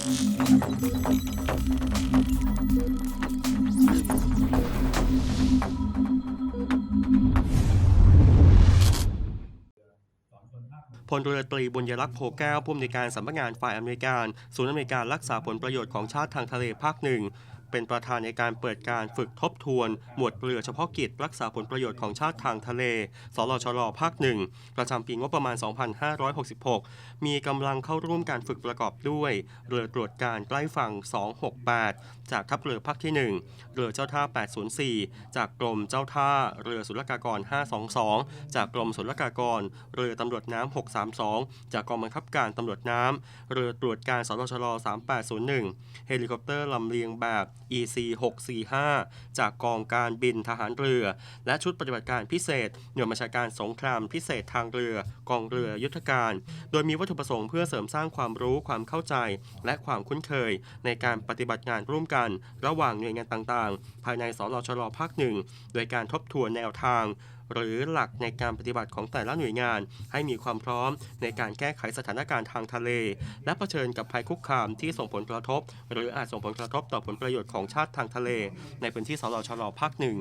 พลเรือตรีบุญยรักษ์โพแก้วผู้อำนวยการสำนักงานฝ่ายอเมริการ ศูนย์อเมริการรักษาผลประโยชน์ของชาติทางทะเลภาคหนึ่ง เป็นประธานในการเปิดการฝึกทบทวน หมวดเรือเฉพาะกิจ รักษาผลประโยชน์ของชาติทางทะเลสลชลภาคหนึ่งประจำปีงบประมาณ 2566 มีกำลังเข้าร่วมการฝึกประกอบด้วย เรือตรวจการใกล้ฝั่ง 268 จากทัพเรือภาคที่ 1 เรือเจ้าท่า 804 จากกรมเจ้าท่า เรือศุลกากร 522 จากกรมศุลกากร เรือตำรวจน้ำ 632 จากกองบังคับการตำรวจน้ำ เรือตรวจการสลชล3801 เฮลิคอปเตอร์ลำเลียงแบบ EC 645จากกองการบินทหารเรือ และชุดปฏิบัติการพิเศษ หน่วยบัญชาการสงครามพิเศษทางเรือกองเรือยุทธการ โดยมีวัตถุประสงค์เพื่อเสริมสร้างความรู้ความเข้าใจ และความคุ้นเคย ในการปฏิบัติงานร่วมกัน ระหว่างหน่วยงานต่างๆ ภายในสรชลภาคหนึ่งโดยการทบทวนแนวทาง หรือหลักในการปฏิบัติของแต่ละหน่วยงาน ให้มีความพร้อมในการแก้ไขสถานการณ์ทางทะเล และเผชิญกับภัยคุกคามที่ส่งผลกระทบ หรืออาจส่งผลกระทบต่อผลประโยชน์ของชาติทางทะเล ในพื้นที่สลชลภาคหนึ่ง